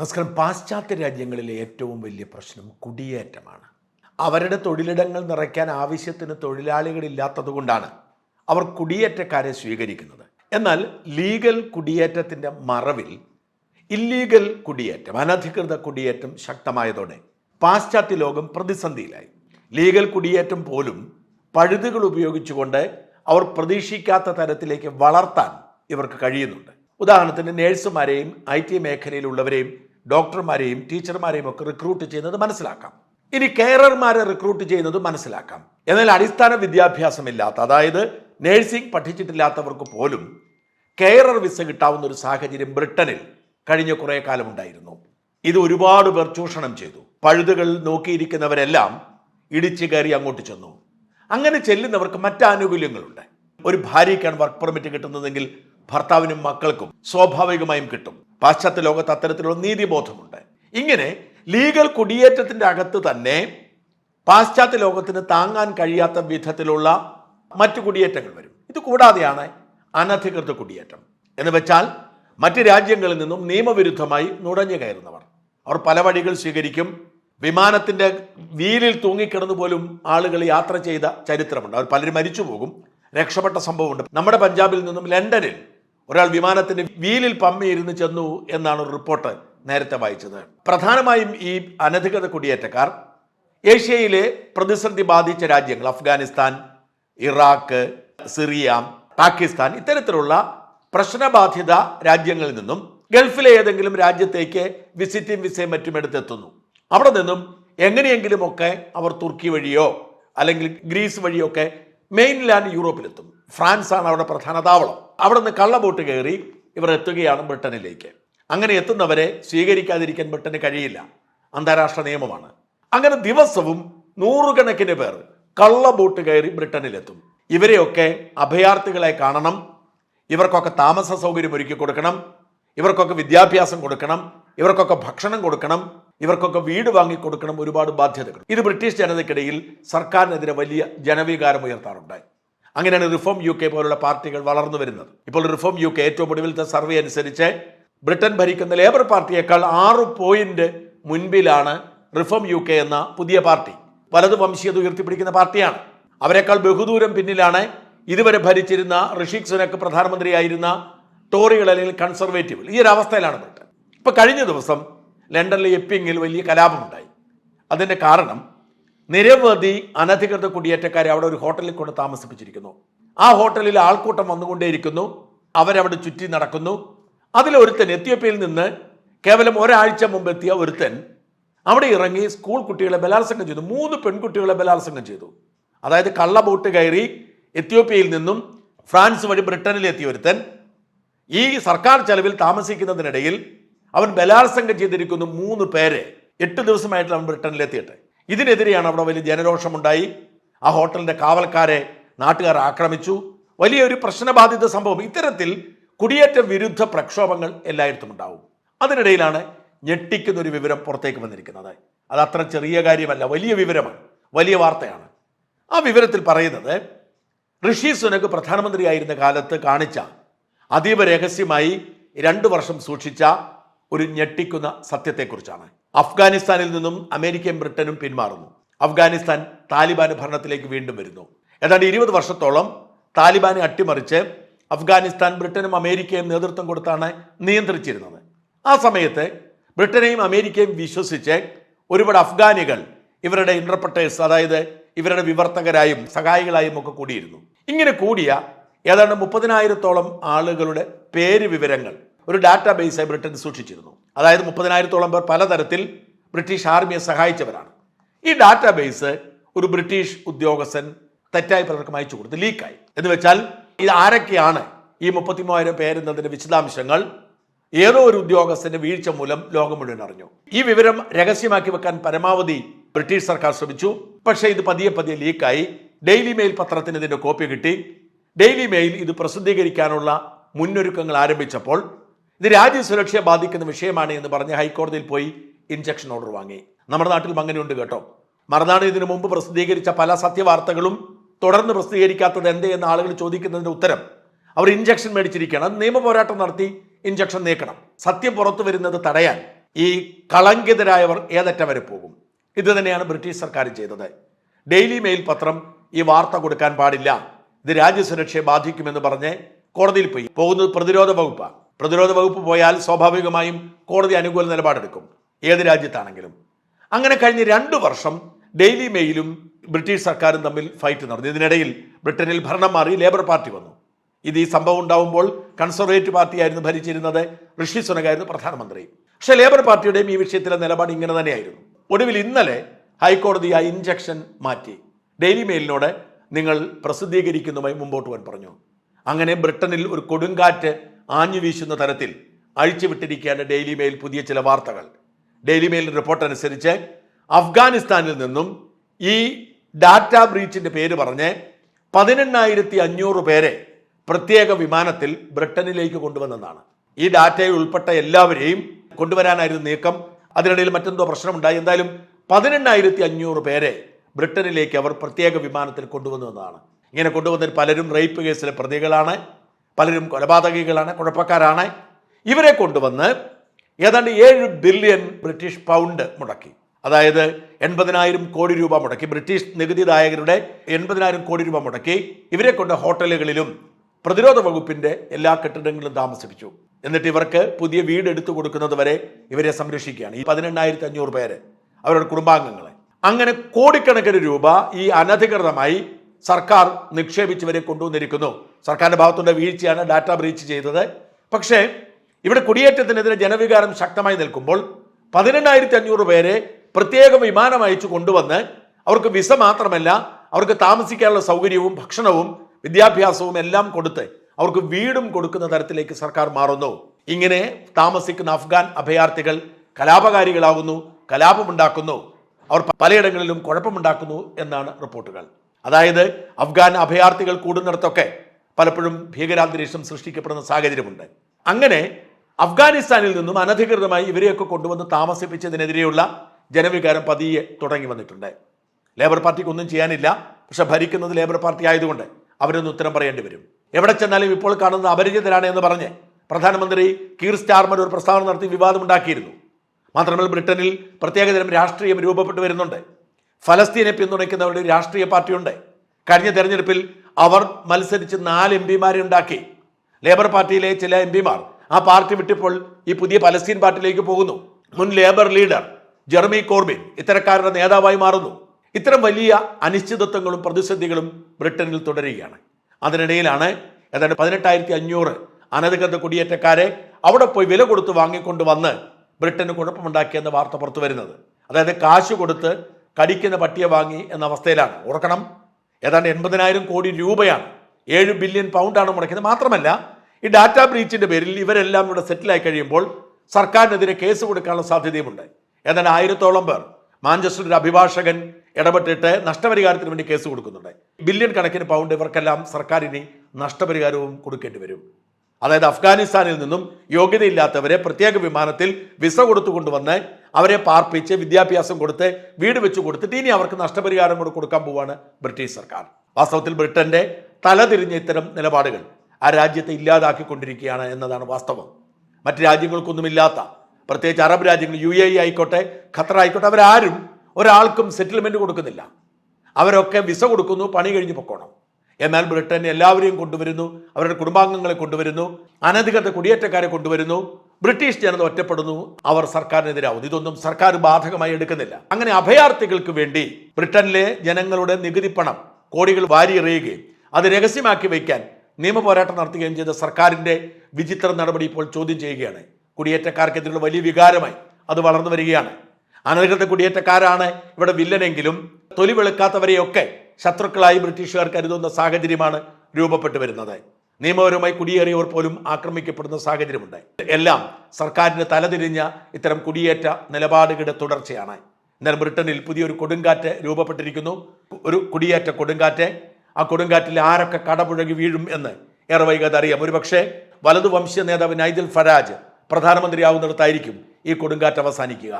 നമസ്കാരം. പാശ്ചാത്യ രാജ്യങ്ങളിലെ ഏറ്റവും വലിയ പ്രശ്നം കുടിയേറ്റമാണ്. അവരുടെ തൊഴിലിടങ്ങൾ നിറയ്ക്കാൻ ആവശ്യത്തിന് തൊഴിലാളികളില്ലാത്തതുകൊണ്ടാണ് അവർ കുടിയേറ്റക്കാരെ സ്വീകരിക്കുന്നത്. എന്നാൽ ലീഗൽ കുടിയേറ്റത്തിന്റെ മറവിൽ ഇല്ലീഗൽ കുടിയേറ്റം അനധികൃത കുടിയേറ്റം ശക്തമായതോടെ പാശ്ചാത്യ ലോകം പ്രതിസന്ധിയിലായി. ലീഗൽ കുടിയേറ്റം പോലും പഴുതുകൾ ഉപയോഗിച്ചുകൊണ്ട് അവർ പ്രതീക്ഷിക്കാത്ത തരത്തിലേക്ക് വളർത്താൻ ഇവർക്ക് കഴിയുന്നുണ്ട്. ഉദാഹരണത്തിന് നേഴ്സുമാരെയും ഐ ടി മേഖലയിലുള്ളവരെയും ഡോക്ടർമാരെയും ടീച്ചർമാരെയും ഒക്കെ റിക്രൂട്ട് ചെയ്യുന്നത് മനസ്സിലാക്കാം. ഇനി കെയറർമാരെ റിക്രൂട്ട് ചെയ്യുന്നത് മനസ്സിലാക്കാം. എന്നാൽ അടിസ്ഥാന വിദ്യാഭ്യാസമില്ലാത്ത അതായത് നേഴ്സിംഗ് പഠിച്ചിട്ടില്ലാത്തവർക്ക് പോലും കെയറർ വിസ കിട്ടാവുന്ന ഒരു സാഹചര്യം ബ്രിട്ടനിൽ കഴിഞ്ഞ കുറേ കാലമുണ്ടായിരുന്നു. ഇത് ഒരുപാട് പേർ ചൂഷണം ചെയ്തു. പഴുതുകൾ നോക്കിയിരിക്കുന്നവരെല്ലാം ഇടിച്ചു കയറി അങ്ങോട്ട് ചെന്നു. അങ്ങനെ ചെല്ലുന്നവർക്ക് മറ്റ് ആനുകൂല്യങ്ങളുണ്ട് ഒരു ഭാര്യയ്ക്കാണ് വർക്ക് പെർമിറ്റ് കിട്ടുന്നതെങ്കിൽ ഭർത്താവിനും മക്കൾക്കും സ്വാഭാവികമായും കിട്ടും. പാശ്ചാത്യ ലോകത്ത് അത്തരത്തിലുള്ള നീതിബോധമുണ്ട്. ഇങ്ങനെ ലീഗൽ കുടിയേറ്റത്തിന്റെ അകത്ത് തന്നെ പാശ്ചാത്യ ലോകത്തിന് താങ്ങാൻ കഴിയാത്ത വിധത്തിലുള്ള മറ്റു കുടിയേറ്റങ്ങൾ വരും. ഇത് കൂടാതെയാണ് അനധികൃത കുടിയേറ്റം. എന്ന് വെച്ചാൽ മറ്റ് രാജ്യങ്ങളിൽ നിന്നും നിയമവിരുദ്ധമായി നുടഞ്ഞു കയറുന്നവർ. അവർ പല വഴികൾ സ്വീകരിക്കും. വിമാനത്തിന്റെ വീലിൽ തൂങ്ങിക്കിടന്നു പോലും ആളുകൾ യാത്ര ചെയ്ത ചരിത്രമുണ്ട്. അവർ പലരും മരിച്ചു പോകും രക്ഷപ്പെട്ട സംഭവമുണ്ട്. നമ്മുടെ പഞ്ചാബിൽ നിന്നും ലണ്ടനിൽ ഒരാൾ വിമാനത്തിന്റെ വീലിൽ പമ്മയിരുന്ന് ചെന്നു എന്നാണ് ഒരു റിപ്പോർട്ട് നേരത്തെ വായിച്ചത്. പ്രധാനമായും ഈ അനധികൃത കുടിയേറ്റക്കാർ ഏഷ്യയിലെ പ്രതിസന്ധി ബാധിച്ച രാജ്യങ്ങൾ അഫ്ഗാനിസ്ഥാൻ ഇറാഖ് സിറിയ പാകിസ്ഥാൻ ഇത്തരത്തിലുള്ള പ്രശ്നബാധിത രാജ്യങ്ങളിൽ നിന്നും ഗൾഫിലെ ഏതെങ്കിലും രാജ്യത്തേക്ക് വിസിറ്റിംഗ് വിസയും മറ്റും എടുത്തെത്തുന്നു. അവിടെ നിന്നും എങ്ങനെയെങ്കിലുമൊക്കെ അവർ തുർക്കി വഴിയോ അല്ലെങ്കിൽ ഗ്രീസ് വഴിയോ ഒക്കെ മെയിൻലാൻഡ് യൂറോപ്പിലെത്തും. ഫ്രാൻസാണ് അവിടെ പ്രധാന താവളം. അവിടെ നിന്ന് കള്ളബോട്ട് കയറി ഇവർ എത്തുകയാണ് ബ്രിട്ടനിലേക്ക്. അങ്ങനെ എത്തുന്നവരെ സ്വീകരിക്കാതിരിക്കാൻ ബ്രിട്ടന് കഴിയില്ല. അന്താരാഷ്ട്ര നിയമമാണ്. അങ്ങനെ ദിവസവും നൂറുകണക്കിന് പേർ കള്ളബോട്ട് കയറി ബ്രിട്ടനിലെത്തും. ഇവരെയൊക്കെ അഭയാർത്ഥികളെ കാണണം. ഇവർക്കൊക്കെ താമസ സൗകര്യം ഒരുക്കി കൊടുക്കണം. ഇവർക്കൊക്കെ വിദ്യാഭ്യാസം കൊടുക്കണം. ഇവർക്കൊക്കെ ഭക്ഷണം കൊടുക്കണം. ഇവർക്കൊക്കെ വീട് വാങ്ങിക്കൊടുക്കണം ഒരുപാട് ബാധ്യതകൾ. ഇത് ബ്രിട്ടീഷ് ജനതയ്ക്കിടയിൽ സർക്കാരിനെതിരെ വലിയ ജനവികാരം ഉയർത്താറുണ്ടായി അങ്ങനെയാണ് റിഫോം യു കെ പോലുള്ള പാർട്ടികൾ വളർന്നു വരുന്നത്. ഇപ്പോൾ റിഫോം യു കെ ഏറ്റവും ഒടുവിലത്തെ സർവേ അനുസരിച്ച് ബ്രിട്ടൻ ഭരിക്കുന്ന ലേബർ പാർട്ടിയേക്കാൾ ആറ് പോയിന്റ് മുൻപിലാണ് റിഫോം യു കെ എന്ന പുതിയ പാർട്ടി. വലതു വംശീയത ഉയർത്തിപ്പിടിക്കുന്ന പാർട്ടിയാണ്. അവരെക്കാൾ ബഹുദൂരം പിന്നിലാണ് ഇതുവരെ ഭരിച്ചിരുന്ന ഋഷിക് സുനക്ക് പ്രധാനമന്ത്രിയായിരുന്ന ടോറികൾ അല്ലെങ്കിൽ കൺസർവേറ്റീവ്. ഈ ഒരു അവസ്ഥയിലാണ് ബ്രിട്ടൻ. ഇപ്പൊ കഴിഞ്ഞ ദിവസം ലണ്ടനിലെ എപ്പിങ്ങിൽ വലിയ കലാപമുണ്ടായി. അതിന്റെ കാരണം നിരവധി അനധികൃത കുടിയേറ്റക്കാരെ അവിടെ ഒരു ഹോട്ടലിൽ കൊണ്ട് താമസിപ്പിച്ചിരിക്കുന്നു. ആ ഹോട്ടലിൽ ആൾക്കൂട്ടം വന്നുകൊണ്ടേയിരിക്കുന്നു. അവരവിടെ ചുറ്റി നടക്കുന്നു. അതിലൊരുത്തൻ എത്യോപ്യയിൽ നിന്ന് കേവലം ഒരാഴ്ച മുമ്പ് എത്തിയ ഒരുത്തൻ അവിടെ ഇറങ്ങി സ്കൂൾ കുട്ടികളെ ബലാത്സംഗം ചെയ്തു. മൂന്ന് പെൺകുട്ടികളെ ബലാത്സംഗം ചെയ്തു. അതായത് കള്ള ബോട്ട് കയറി എത്യോപ്യയിൽ നിന്നും ഫ്രാൻസ് വഴി ബ്രിട്ടനിൽ എത്തിയ ഒരുത്തൻ ഈ സർക്കാർ ചെലവിൽ താമസിക്കുന്നതിനിടയിൽ അവൻ ബലാത്സംഗം ചെയ്തിരിക്കുന്നു മൂന്ന് പേരെ. എട്ട് ദിവസമായിട്ട് അവൻ ബ്രിട്ടനിലെത്തിയിട്ട്. ഇതിനെതിരെയാണ് അവിടെ വലിയ ജനരോഷമുണ്ടായി. ആ ഹോട്ടലിന്റെ കാവൽക്കാരെ നാട്ടുകാർ ആക്രമിച്ചു. വലിയൊരു പ്രശ്നബാധിത സംഭവം. ഇത്തരത്തിൽ കുടിയേറ്റ വിരുദ്ധ പ്രക്ഷോഭങ്ങൾ എല്ലായിടത്തും ഉണ്ടാവും. അതിനിടയിലാണ് ഞെട്ടിക്കുന്ന ഒരു വിവരം പുറത്തേക്ക് വന്നിരിക്കുന്നത്. അത് അത്ര ചെറിയ കാര്യമല്ല വലിയ വിവരമാണ് വലിയ വാർത്തയാണ്. ആ വിവരത്തിൽ പറയുന്നത് ഋഷി സുനക് പ്രധാനമന്ത്രിയായിരുന്ന കാലത്ത് കാണിച്ച അതീവ രഹസ്യമായി രണ്ടു വർഷം സൂക്ഷിച്ച ഒരു ഞെട്ടിക്കുന്ന സത്യത്തെക്കുറിച്ചാണ്. അഫ്ഗാനിസ്ഥാനിൽ നിന്നും അമേരിക്കയും ബ്രിട്ടനും പിന്മാറുന്നു. അഫ്ഗാനിസ്ഥാൻ താലിബാൻ ഭരണത്തിലേക്ക് വീണ്ടും വരുന്നു. ഏതാണ്ട് ഇരുപത് വർഷത്തോളം താലിബാനെ അട്ടിമറിച്ച് അഫ്ഗാനിസ്ഥാൻ ബ്രിട്ടനും അമേരിക്കയും നേതൃത്വം കൊടുത്താണ് നിയന്ത്രിച്ചിരുന്നത്. ആ സമയത്ത് ബ്രിട്ടനെയും അമേരിക്കയും വിശ്വസിച്ച് ഒരുപാട് അഫ്ഗാനികൾ ഇവരുടെ ഇന്റർപ്രട്ടേഴ്സ് അതായത് ഇവരുടെ വിവർത്തകരായും സഹായികളായും ഒക്കെ കൂടിയിരുന്നു. ഇങ്ങനെ കൂടിയ ഏതാണ്ട് മുപ്പതിനായിരത്തോളം ആളുകളുടെ പേര് വിവരങ്ങൾ ഒരു ഡാറ്റാബേസായി ബ്രിട്ടൻ സൂക്ഷിച്ചിരുന്നു. അതായത് മുപ്പതിനായിരത്തോളം പേർ പലതരത്തിൽ ബ്രിട്ടീഷ് ആർമിയെ സഹായിച്ചവരാണ്. ഈ ഡാറ്റാബേസ് ഒരു ബ്രിട്ടീഷ് ഉദ്യോഗസ്ഥൻ തെറ്റായി പലർക്കും അയച്ചു കൊടുത്ത് ലീക്കായി. എന്ന് വെച്ചാൽ ഇത് ആരൊക്കെയാണ് ഈ മുപ്പത്തി മൂവായിരം പേരെന്നതിന്റെ വിശദാംശങ്ങൾ ഏതോ ഒരു ഉദ്യോഗസ്ഥന്റെ വീഴ്ച മൂലം ലോകം മുഴുവൻ അറിഞ്ഞു. ഈ വിവരം രഹസ്യമാക്കി വെക്കാൻ പരമാവധി ബ്രിട്ടീഷ് സർക്കാർ ശ്രമിച്ചു. പക്ഷേ ഇത് പതിയെ പതിയെ ലീക്കായി. ഡെയിലി മെയിൽ പത്രത്തിന് ഇതിന്റെ കോപ്പി കിട്ടി. ഡെയിലി മെയിൽ ഇത് പ്രസിദ്ധീകരിക്കാനുള്ള മുന്നൊരുക്കങ്ങൾ ആരംഭിച്ചപ്പോൾ ഇത് രാജ്യസുരക്ഷയെ ബാധിക്കുന്ന വിഷയമാണ് എന്ന് പറഞ്ഞ് ഹൈക്കോടതിയിൽ പോയി ഇൻജക്ഷൻ ഓർഡർ വാങ്ങി. നമ്മുടെ നാട്ടിലും അങ്ങനെയുണ്ട് കേട്ടോ. മറുനാട് ഇതിനു മുമ്പ് പ്രസിദ്ധീകരിച്ച പല സത്യവാർത്തകളും തുടർന്ന് പ്രസിദ്ധീകരിക്കാത്തത് എന്തേ എന്ന് ആളുകൾ ചോദിക്കുന്നതിന്റെ ഉത്തരം. അവർ ഇഞ്ചക്ഷൻ മേടിച്ചിരിക്കുകയാണ്. അത് നിയമ പോരാട്ടം നടത്തി ഇഞ്ചക്ഷൻ നീക്കണം. സത്യം പുറത്തു വരുന്നത് തടയാൻ ഈ കളങ്കിതരായവർ ഏതറ്റം വരെ പോകും. ഇത് തന്നെയാണ് ബ്രിട്ടീഷ് സർക്കാർ ചെയ്തത്. ഡെയിലി മെയിൽ പത്രം ഈ വാർത്ത കൊടുക്കാൻ പാടില്ല. ഇത് രാജ്യസുരക്ഷയെ ബാധിക്കുമെന്ന് പറഞ്ഞ് കോടതിയിൽ പോയി. പോകുന്നത് പ്രതിരോധ വകുപ്പാണ്. പ്രതിരോധ വകുപ്പ് പോയാൽ സ്വാഭാവികമായും കോടതി അനുകൂല നിലപാടെടുക്കും. ഏത് രാജ്യത്താണെങ്കിലും. അങ്ങനെ കഴിഞ്ഞ രണ്ടു വർഷം ഡെയിലി മെയിലും ബ്രിട്ടീഷ് സർക്കാരും തമ്മിൽ ഫൈറ്റ് നടന്നു. ഇതിനിടയിൽ ബ്രിട്ടനിൽ ഭരണം മാറി ലേബർ പാർട്ടി വന്നു. ഇത് ഈ സംഭവം ഉണ്ടാവുമ്പോൾ കൺസർവേറ്റീവ് പാർട്ടിയായിരുന്നു ഭരിച്ചിരുന്നത് ഋഷി സുനകായിരുന്നു പ്രധാനമന്ത്രി. പക്ഷേ ലേബർ പാർട്ടിയുടെയും ഈ വിഷയത്തിലെ നിലപാട് ഇങ്ങനെ തന്നെയായിരുന്നു. ഒടുവിൽ ഇന്നലെ ഹൈക്കോടതി ആ ഇഞ്ചക്ഷൻ മാറ്റി. ഡെയിലി മെയിലിനോട് നിങ്ങൾ പ്രസിദ്ധീകരിക്കുന്നതുമായി മുമ്പോട്ട് പോകാൻ പറഞ്ഞു. അങ്ങനെ ബ്രിട്ടനിൽ ഒരു കൊടുങ്കാറ്റ് ആഞ്ഞു വീശുന്ന തരത്തിൽ അഴിച്ചുവിട്ടിരിക്കുകയാണ് ഡെയിലി മെയിൽ പുതിയ ചില വാർത്തകൾ. ഡെയിലി മെയിൽ റിപ്പോർട്ട് അനുസരിച്ച് അഫ്ഗാനിസ്ഥാനിൽ നിന്നും ഈ ഡാറ്റ ബ്രീച്ചിന്റെ പേര് പറഞ്ഞ് പതിനെണ്ണായിരത്തി അഞ്ഞൂറ് പേരെ പ്രത്യേക വിമാനത്തിൽ ബ്രിട്ടനിലേക്ക് കൊണ്ടുവന്നതാണ്. ഈ ഡാറ്റയിൽ ഉൾപ്പെട്ട എല്ലാവരെയും കൊണ്ടുവരാനായിരുന്നു നീക്കം. അതിനിടയിൽ മറ്റെന്തോ പ്രശ്നമുണ്ടായി. എന്തായാലും പതിനെണ്ണായിരത്തി അഞ്ഞൂറ് പേരെ ബ്രിട്ടനിലേക്ക് അവർ പ്രത്യേക വിമാനത്തിൽ കൊണ്ടുവന്നു എന്നതാണ് ഇങ്ങനെ കൊണ്ടുവന്നതിൽ പലരും റേപ്പ് കേസിലെ പ്രതികളാണ്. പലരും കൊലപാതകികളാണ് കുഴപ്പക്കാരാണ്. ഇവരെ കൊണ്ടുവന്ന് ഏതാണ്ട് ഏഴ് ബില്യൺ ബ്രിട്ടീഷ് പൗണ്ട് മുടക്കി. അതായത് എൺപതിനായിരം കോടി രൂപ മുടക്കി. ബ്രിട്ടീഷ് നികുതിദായകരുടെ എൺപതിനായിരം കോടി രൂപ മുടക്കി. ഇവരെ കൊണ്ട് ഹോട്ടലുകളിലും പ്രതിരോധ വകുപ്പിന്റെ എല്ലാ കെട്ടിടങ്ങളിലും താമസിപ്പിച്ചു. എന്നിട്ട് ഇവർക്ക് പുതിയ വീട് എടുത്തു കൊടുക്കുന്നത് വരെ ഇവരെ സംരക്ഷിക്കുകയാണ്. ഈ പതിനെണ്ണായിരത്തി അഞ്ഞൂറ് പേര് അവരുടെ കുടുംബാംഗങ്ങളെ. അങ്ങനെ കോടിക്കണക്കിന് രൂപ ഈ അനധികൃതമായി സർക്കാർ നിക്ഷേപിച്ചവരെ കൊണ്ടുവന്നിരിക്കുന്നു. സർക്കാരിന്റെ ഭാഗത്തുള്ള വീഴ്ചയാണ് ഡാറ്റ ബ്രീച്ച് ചെയ്തത്. പക്ഷേ ഇവിടെ കുടിയേറ്റത്തിനെതിരെ ജനവികാരം ശക്തമായി നിൽക്കുമ്പോൾ പതിനെണ്ണായിരത്തി അഞ്ഞൂറ് പേരെ പ്രത്യേക വിമാനം അയച്ചു കൊണ്ടുവന്ന് അവർക്ക് വിസ മാത്രമല്ല അവർക്ക് താമസിക്കാനുള്ള സൗകര്യവും ഭക്ഷണവും വിദ്യാഭ്യാസവും എല്ലാം കൊടുത്ത് അവർക്ക് വീടും കൊടുക്കുന്ന തരത്തിലേക്ക് സർക്കാർ മാറുന്നു. ഇങ്ങനെ താമസിക്കുന്ന അഫ്ഗാൻ അഭയാർത്ഥികൾ കലാപകാരികളാകുന്നു കലാപമുണ്ടാക്കുന്നു. അവർ പലയിടങ്ങളിലും കുഴപ്പമുണ്ടാക്കുന്നു എന്നാണ് റിപ്പോർട്ടുകൾ. അതായത് അഫ്ഗാൻ അഭയാർത്ഥികൾ കൂടുന്നിടത്തൊക്കെ പലപ്പോഴും ഭീകരാന്തരീക്ഷം സൃഷ്ടിക്കപ്പെടുന്ന സാഹചര്യമുണ്ട്. അങ്ങനെ അഫ്ഗാനിസ്ഥാനിൽ നിന്നും അനധികൃതമായി ഇവരെയൊക്കെ കൊണ്ടുവന്ന് താമസിപ്പിച്ചതിനെതിരെയുള്ള ജനവികാരം പതിയെ തുടങ്ങി വന്നിട്ടുണ്ട്. ലേബർ പാർട്ടിക്ക് ഒന്നും ചെയ്യാനില്ല. പക്ഷെ ഭരിക്കുന്നത് ലേബർ പാർട്ടി ആയതുകൊണ്ട് അവരൊന്ന് ഉത്തരം പറയേണ്ടി വരും. എവിടെ ചെന്നാലും ഇപ്പോൾ കാണുന്നത് അപരിചിതരാണ് എന്ന് പറഞ്ഞ് പ്രധാനമന്ത്രി കീർ സ്റ്റാർമർ ഒരു പ്രസ്താവന നടത്തി വിവാദമുണ്ടാക്കിയിരുന്നു. മാത്രമല്ല ബ്രിട്ടനിൽ പ്രത്യേകതരം രാഷ്ട്രീയം രൂപപ്പെട്ടു വരുന്നുണ്ട്. ഫലസ്തീനെ പിന്തുണയ്ക്കുന്നവരുടെ രാഷ്ട്രീയ പാർട്ടിയുണ്ട്. കഴിഞ്ഞ തെരഞ്ഞെടുപ്പിൽ അവർ മത്സരിച്ച് നാല് എം പിമാരെ ഉണ്ടാക്കി ലേബർ പാർട്ടിയിലെ ചില എം പിമാർ ആ പാർട്ടി വിട്ടിപ്പോൾ ഈ പുതിയ പലസ്തീൻ പാർട്ടിയിലേക്ക് പോകുന്നു. മുൻ ലേബർ ലീഡർ ജെർമി കോർബിൻ ഇത്തരക്കാരുടെ നേതാവായി മാറുന്നു. ഇത്തരം വലിയ അനിശ്ചിതത്വങ്ങളും പ്രതിസന്ധികളും ബ്രിട്ടനിൽ തുടരുകയാണ്. അതിനിടയിലാണ് ഏതാണ്ട് പതിനെട്ടായിരത്തി അഞ്ഞൂറ് അനധികൃത കുടിയേറ്റക്കാരെ അവിടെ പോയി വില കൊടുത്ത് വാങ്ങിക്കൊണ്ട് വന്ന് ബ്രിട്ടന് കുഴപ്പമുണ്ടാക്കിയെന്ന വാർത്ത പുറത്തു വരുന്നത് അതായത് കാശ് കൊടുത്ത് കടിക്കുന്ന പട്ടിയെ വാങ്ങി എന്ന അവസ്ഥയിലാണ്. ഓർക്കണം ഏതാണ്ട് എൺപതിനായിരം കോടി രൂപയാണ് ഏഴ് ബില്യൺ പൗണ്ടാണ് മുടക്കിയത്. മാത്രമല്ല ഈ ഡാറ്റാ ബ്രീച്ചിന്റെ പേരിൽ ഇവരെല്ലാം ഇവിടെ സെറ്റിലായി കഴിയുമ്പോൾ സർക്കാരിനെതിരെ കേസ് കൊടുക്കാനുള്ള സാധ്യതയുമുണ്ട്. ഏതാണ്ട് ആയിരത്തോളം പേർ മാഞ്ചസ്റ്ററിൽ അഭിഭാഷകൻ ഇടപെട്ടിട്ട് നഷ്ടപരിഹാരത്തിന് വേണ്ടി കേസ് കൊടുക്കുന്നുണ്ട്. ബില്യൺ കണക്കിന് പൗണ്ട് ഇവർക്കെല്ലാം സർക്കാരിന് നഷ്ടപരിഹാരവും കൊടുക്കേണ്ടി വരും. അതായത് അഫ്ഗാനിസ്ഥാനിൽ നിന്നും യോഗ്യതയില്ലാത്തവരെ പ്രത്യേക വിമാനത്തിൽ വിസ കൊടുത്തു കൊണ്ടുവന്ന് അവരെ പാർപ്പിച്ച് വിദ്യാഭ്യാസം കൊടുത്ത് വീട് വെച്ച് കൊടുത്തിട്ട് ഇനി അവർക്ക് നഷ്ടപരിഹാരം കൂടെ കൊടുക്കാൻ പോവാണ് ബ്രിട്ടീഷ് സർക്കാർ. വാസ്തവത്തിൽ ബ്രിട്ടന്റെ തലതിരിഞ്ഞ ഇത്തരം നിലപാടുകൾ ആ രാജ്യത്തെ ഇല്ലാതാക്കിക്കൊണ്ടിരിക്കുകയാണ് എന്നതാണ് വാസ്തവം. മറ്റ് രാജ്യങ്ങൾക്കൊന്നുമില്ലാത്ത പ്രത്യേകിച്ച് അറബ് രാജ്യങ്ങൾ യു എ ആയിക്കോട്ടെ ഖത്തർ ആയിക്കോട്ടെ അവരാരും ഒരാൾക്കും സെറ്റിൽമെന്റ് കൊടുക്കുന്നില്ല. അവരൊക്കെ വിസ കൊടുക്കുന്നു പണി കഴിഞ്ഞ് പൊക്കോണം. എന്നാൽ ബ്രിട്ടൻ എല്ലാവരെയും കൊണ്ടുവരുന്നു അവരുടെ കുടുംബാംഗങ്ങളെ കൊണ്ടുവരുന്നു അനധികൃത കുടിയേറ്റക്കാരെ കൊണ്ടുവരുന്നു. ബ്രിട്ടീഷ് ജനത ഒറ്റപ്പെടുന്നു അവർ സർക്കാരിനെതിരാവുന്നു. ഇതൊന്നും സർക്കാർ ബാധകമായി എടുക്കുന്നില്ല. അങ്ങനെ അഭയാർത്ഥികൾക്ക് വേണ്ടി ബ്രിട്ടനിലെ ജനങ്ങളുടെ നികുതി പണം കോടികൾ വാരിയെറിയുകയും അത് രഹസ്യമാക്കി വയ്ക്കാൻ നിയമപോരാട്ടം നടത്തുകയും ചെയ്ത സർക്കാരിന്റെ വിചിത്ര നടപടി ഇപ്പോൾ ചോദ്യം ചെയ്യുകയാണ്. കുടിയേറ്റക്കാർക്കെതിരെയുള്ള വലിയ വികാരമായി അത് വളർന്നു വരികയാണ്. അനധികൃത കുടിയേറ്റക്കാരാണ് ഇവിടെ വില്ലനെങ്കിലും തൊലി വെളുക്കാത്തവരെയൊക്കെ ശത്രുക്കളായി ബ്രിട്ടീഷുകാർ കരുതുന്ന സാഹചര്യമാണ് രൂപപ്പെട്ടു വരുന്നത്. നിയമപരമായി കുടിയേറിയവർ പോലും ആക്രമിക്കപ്പെടുന്ന സാഹചര്യമുണ്ട് എല്ലാം സർക്കാരിന് തലതിരിഞ്ഞ ഇത്തരം കുടിയേറ്റ നിലപാടുകളുടെ തുടർച്ചയാണ്. എന്നാൽ ബ്രിട്ടനിൽ പുതിയൊരു കൊടുങ്കാറ്റ് രൂപപ്പെട്ടിരിക്കുന്നു. ഒരു കുടിയേറ്റ കൊടുങ്കാറ്റ്. ആ കൊടുങ്കാറ്റിൽ ആരൊക്കെ കടപുഴകി വീഴും എന്ന് ഏറെ വൈകാതെ അറിയാം ഒരുപക്ഷെ വലതുവംശീയ നേതാവ് നൈജൽ ഫരാജ് പ്രധാനമന്ത്രിയാവുന്നിടത്തായിരിക്കും ഈ കൊടുങ്കാറ്റ് അവസാനിക്കുക.